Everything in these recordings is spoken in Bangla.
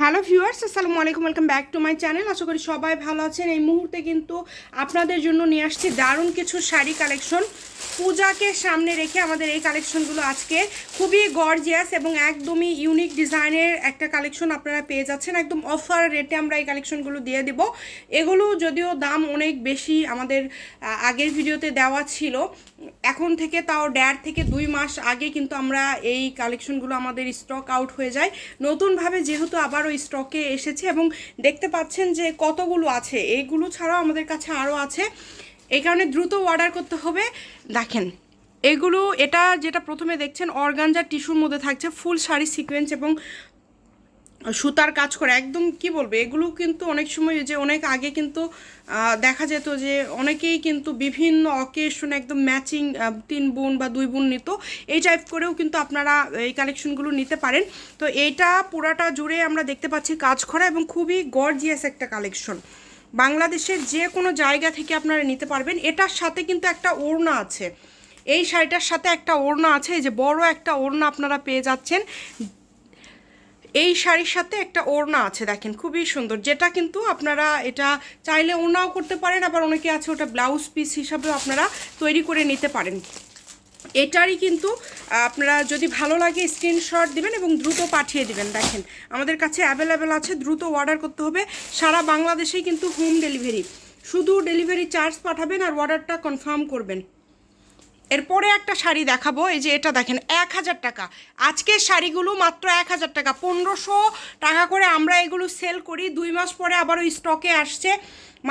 হ্যালো ভিউয়ার্স, আসসালামু আলাইকুম, welcome back to my channel. আশা করি সবাই ভালো আছেন। এই মুহূর্তে কিন্তু আপনাদের জন্য নিয়ে আসছি দারুণ কিছু শাড়ি কালেকশন। পূজাকে সামনে রেখে আমাদের এই কালেকশনগুলো আজকে খুবই গর্জিয়াস এবং একদমই ইউনিক ডিজাইনের একটা কালেকশন আপনারা পেয়ে যাচ্ছেন। একদম অফার রেটে আমরা এই কালেকশনগুলো দিয়ে দিব। এগুলো যদিও দাম অনেক বেশি আমাদের আগের ভিডিওতে দেওয়া ছিল। এখন থেকে তাও দেড় থেকে দুই মাস আগে কিন্তু আমরা এই কালেকশনগুলো আমাদের স্টক আউট হয়ে যায়। নতুনভাবে যেহেতু আবারও স্টকে এসেছে এবং দেখতে পাচ্ছেন যে কতগুলো আছে। এইগুলো ছাড়াও আমাদের কাছে আরও আছে। এই কারণে দ্রুত অর্ডার করতে হবে। দেখেন, এগুলো, এটা যেটা প্রথমে দেখছেন, অর্গানজা টিস্যুর মধ্যে থাকছে ফুল শাড়ি সিকোয়েন্স এবং সুতার কাজ করে, একদম কি বলব, এগুলো কিন্তু অনেক সময় যে অনেক আগে কিন্তু দেখা যেত যে অনেকেই কিন্তু বিভিন্ন অকেশনে একদম ম্যাচিং তিন বোন বা দুই বোন নিত, এই টাইপ করেও কিন্তু আপনারা এই কালেকশনগুলো নিতে পারেন। তো এইটা পুরাটা জুড়ে আমরা দেখতে পাচ্ছি কাজ করা এবং খুবই গর্জিয়াস একটা কালেকশন বাংলাদেশের যে কোনো জায়গা থেকে আপনারা নিতে পারবেন, এটার সাথে কিন্তু একটা ওড়না আছে। এই শাড়িটার সাথে একটা ওড়না আছে, এই যে বড় একটা ওড়না আপনারা পেয়ে যাচ্ছেন। এই শাড়ির সাথে একটা ওড়না আছে দেখেন, খুবই সুন্দর। যেটা কিন্তু আপনারা এটা চাইলে ওড়নাও করতে পারেন, আবার অনেকে আছে ওটা ব্লাউজ পিস হিসাবেও আপনারা তৈরি করে নিতে পারেন। এটারই কিন্তু, আপনারা যদি ভালো লাগে স্ক্রিনশট দিবেন এবং দ্রুত পাঠিয়ে দিবেন। দেখেন, আমাদের কাছে অ্যাভেলেবেল আছে, দ্রুত অর্ডার করতে হবে। সারা বাংলাদেশেই কিন্তু হোম ডেলিভারি শুধু ডেলিভারি চার্জ পাঠাবেন আর অর্ডারটা কনফার্ম করবেন। এরপরে একটা শাড়ি দেখাবো, এই যে এটা দেখেন, এক হাজার টাকা। আজকের শাড়িগুলো মাত্র এক হাজার টাকা, পনেরোশো টাকা করে আমরা এগুলো সেল করি, দুই মাস পরে আবারও স্টকে আসছে,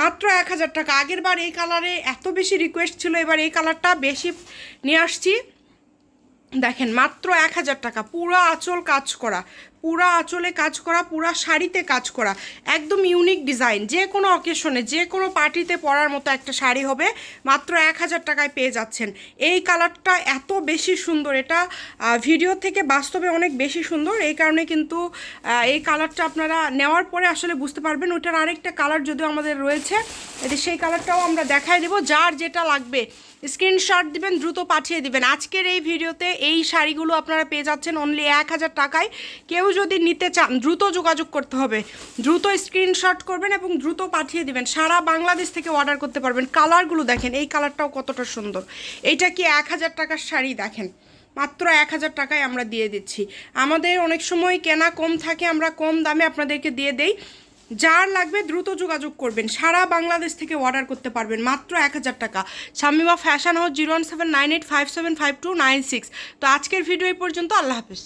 মাত্র এক হাজার টাকা। আগের বার এই কালারে এত বেশি রিকোয়েস্ট ছিল, এবার এই কালারটা বেশি নিয়ে আসছি। দেখেন, মাত্র এক হাজার টাকা, পুরো আঁচল কাজ করা। পুরা আঁচলে কাজ করা, পুরা শাড়িতে কাজ করা। একদম ইউনিক ডিজাইন যে কোনো অকেশনে যে কোনো পার্টিতে পরার মতো একটা শাড়ি হবে, মাত্র এক হাজার টাকায় পেয়ে যাচ্ছেন। এই কালারটা এত বেশি সুন্দর। এটা ভিডিও থেকে বাস্তবে অনেক বেশি সুন্দর। এই কারণে কিন্তু এই কালারটা আপনারা নেওয়ার পরে আসলে বুঝতে পারবেন, ওটার আরেকটা কালার যদিও আমাদের রয়েছে সেই কালারটাও আমরা দেখাই দেবো। যার যেটা লাগবে স্ক্রিনশট দিবেন, দ্রুত পাঠিয়ে দিবেন। আজকের এই ভিডিওতে এই শাড়িগুলো আপনারা পেয়ে যাচ্ছেন অনলি এক হাজার টাকায়। কেউ যদি নিতে চান, দ্রুত যোগাযোগ করতে হবে। দ্রুত স্ক্রিনশট করবেন এবং দ্রুত পাঠিয়ে দিবেন। সারা বাংলাদেশ থেকে অর্ডার করতে পারবেন। কালারগুলো দেখেন, এই কালারটাও কতটা সুন্দর। এইটা কি এক হাজার টাকার শাড়ি? দেখেন, মাত্র এক হাজার টাকায় আমরা দিয়ে দিচ্ছি। আমাদের অনেক সময় কেনা কম থাকে, আমরা কম দামে আপনাদেরকে দিয়ে দেই। যার লাগবে দ্রুত যোগাযোগ করবেন। সারা বাংলাদেশ থেকে অর্ডার করতে পারবেন, মাত্র এক হাজার টাকা। Shamima fashion house zero one seven nine eight five seven five two nine six তো আজকের ভিডিও এই পর্যন্ত, আল্লাহ হাফিজ।